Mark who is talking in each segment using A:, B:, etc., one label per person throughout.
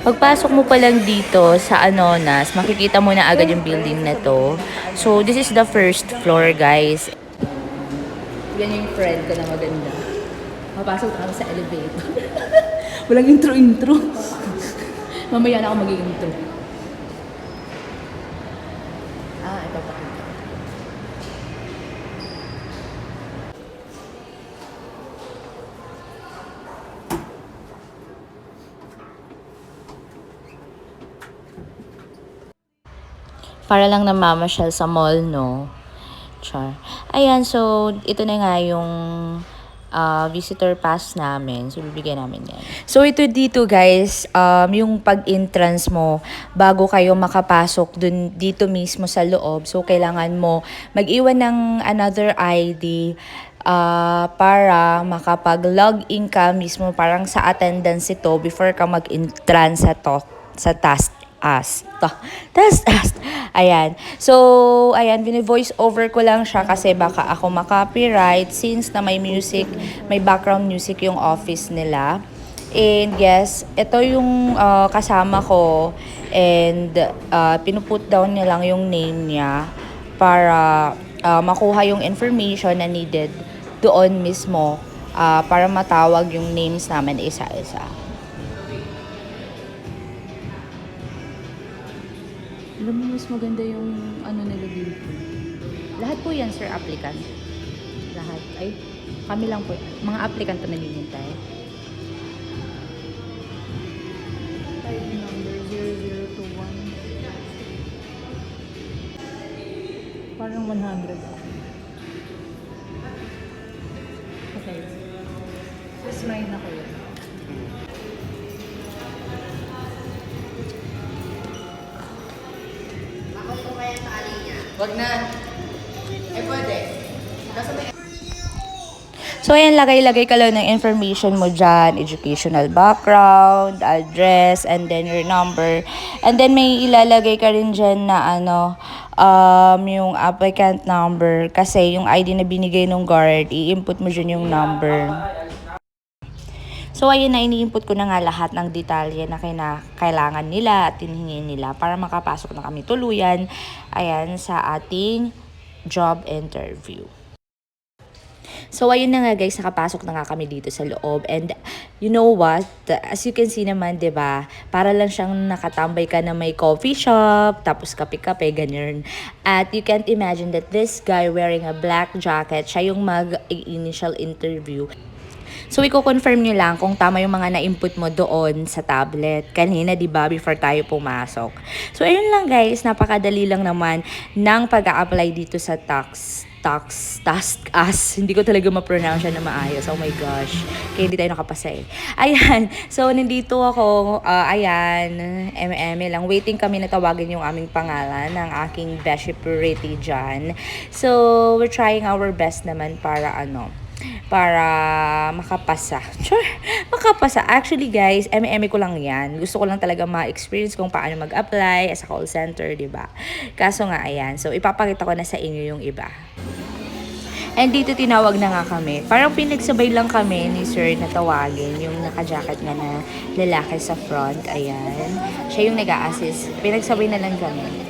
A: Pagpasok mo pa lang dito sa Anonas, makikita mo na agad yung building na to. So, this is the first floor, guys. Yan yung friend ko na maganda. Papasok na kami sa elevator. Walang intro-intro. Mamaya na ako mag-intro. Ah, ito Para lang namamasyal sa mall, no? Char. Ayan, so, ito na nga yung ah, visitor pass namin. So, bibigyan namin yan. So, ito dito, guys, um, yung pag-entrance mo, bago kayo makapasok dun, dito mismo sa loob. So, kailangan mo mag-iwan ng another ID ah, para makapag-log in ka mismo parang sa attendance ito before ka mag-entrance sa to, sa task as. To. Test as. Ayan. So, ayan, bini-voice over ko lang siya kasi baka ako makopyright since na may music, may background music yung office nila. And yes, ito yung uh, kasama ko and uh, pinuput down niya lang yung name niya para uh, makuha yung information na needed doon mismo uh, para matawag yung names namin isa-isa. Alam mo, mas maganda yung ano nila dito. Lahat po yan, sir, applicant. Lahat. Ay, kami lang po. Mga applicant po naghihintay.
B: ID number 0021. Parang 100 ako. Okay. Just mine na ko yun.
C: Wag na. Eh, pwede. Nasa may
A: So, ayan, lagay-lagay ka lang ng information mo dyan. Educational background, address, and then your number. And then, may ilalagay ka rin dyan na ano, um, yung applicant number. Kasi yung ID na binigay ng guard, i-input mo dyan yung number. So, ayun na, ini-input ko na nga lahat ng detalye na kailangan nila at tinihingin nila para makapasok na kami tuluyan, ayan, sa ating job interview. So, ayun na nga guys, nakapasok na nga kami dito sa loob. And you know what? As you can see naman, ba Para lang siyang nakatambay ka na may coffee shop, tapos kape-kape, ganyan. At you can't imagine that this guy wearing a black jacket, siya yung mag-initial interview. So, i-confirm nyo lang kung tama yung mga na-input mo doon sa tablet. Kanina, di ba, before tayo pumasok. So, ayun lang guys, napakadali lang naman ng pag apply dito sa tax tax, task as. Hindi ko talaga ma-pronounce siya na maayos. Oh my gosh. Kaya hindi tayo nakapasa eh. Ayan. So, nandito ako. ah, ayan. MM lang. Waiting kami na tawagin yung aming pangalan ng aking Beshi Purity dyan. So, we're trying our best naman para ano, para makapasa. Sure, makapasa. Actually guys, MM ko lang yan. Gusto ko lang talaga ma-experience kung paano mag-apply as a call center, di ba? Kaso nga, ayan. So, ipapakita ko na sa inyo yung iba. And dito tinawag na nga kami. Parang pinagsabay lang kami ni sir na tawagin yung naka-jacket nga na lalaki sa front. Ayan. Siya yung nag-a-assist. Pinagsabay na lang kami.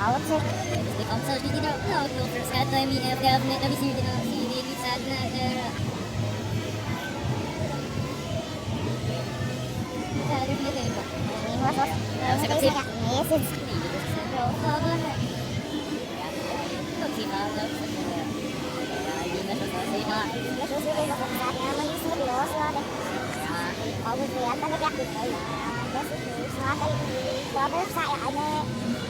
D: si Stelker na Weird na siya na problem na doon sa akin Lagi sana na sa nagsasar drama ni Eddie Gusto sa observe ko na po Sa sa problem na Gusto sa observe Lagi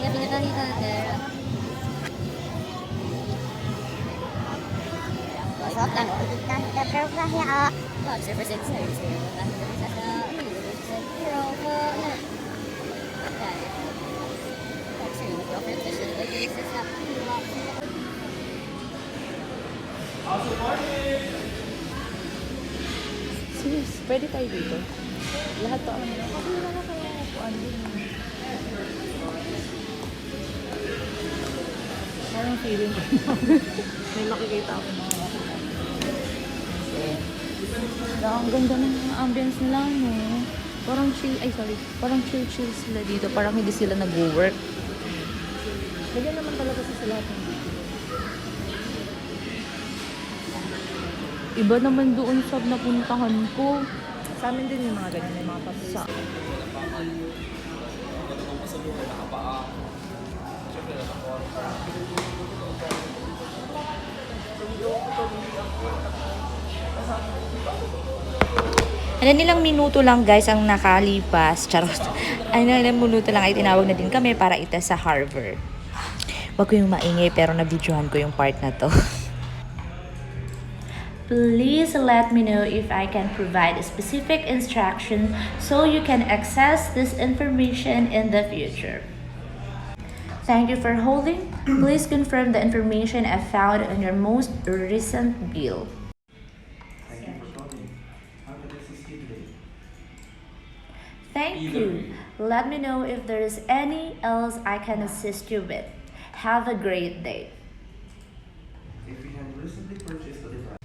D: there. Dari ni dito. Sa kasi message. Bro, baba na. Pag sinabi sa Hindi na
A: Sis, pwede tayo dito. Lahat to ang wala na kaya upuan din.
B: Parang feeling ko. May makikita ako mga
A: Na, ang ganda ng ambience nila, no? Parang chill, ay sorry, parang chill-chill sila dito. Parang hindi sila nag-work.
B: Ganyan naman talaga sa lahat ng dito.
A: Iba naman doon sa napuntahan ko.
B: Sa amin din yung mga ganyan, may mga
A: Sa,
B: pasa.
A: ano nilang minuto lang guys ang nakalipas. Charot. Ano nilang minuto lang ay tinawag na din kami para itest sa Harvard. Wag ko yung maingay pero nabidyohan ko yung part na to. Please let me know if I can provide a specific instruction so you can access this information in the future. Thank you for holding. Please confirm the information I found on your most recent bill.
E: Thank you for calling. How can I assist you today?
A: Thank you. Let me know if there is any else I can assist you with. Have a great day.
E: If you have recently purchased a device,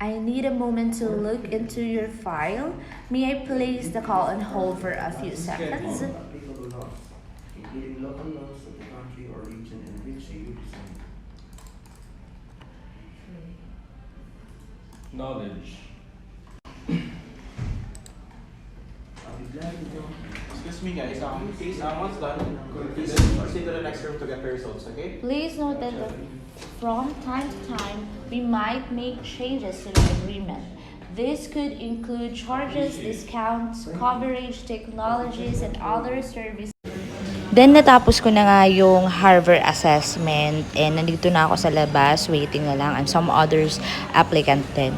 A: I need a moment to look into your file. May I place the call on hold for a few seconds?
E: Applicable laws, including local laws of the country or region in which you reside.
F: Knowledge.
E: I'll be glad to know.
G: Excuse me guys, um, please, um, once done, please proceed to the next room to get the results, okay?
A: Please note that the- from time to time, we might make changes to the agreement. This could include charges, discounts, coverage, technologies, and other services. Then natapos ko na nga yung Harvard assessment and nandito na ako sa labas, waiting na lang and some others applicant din.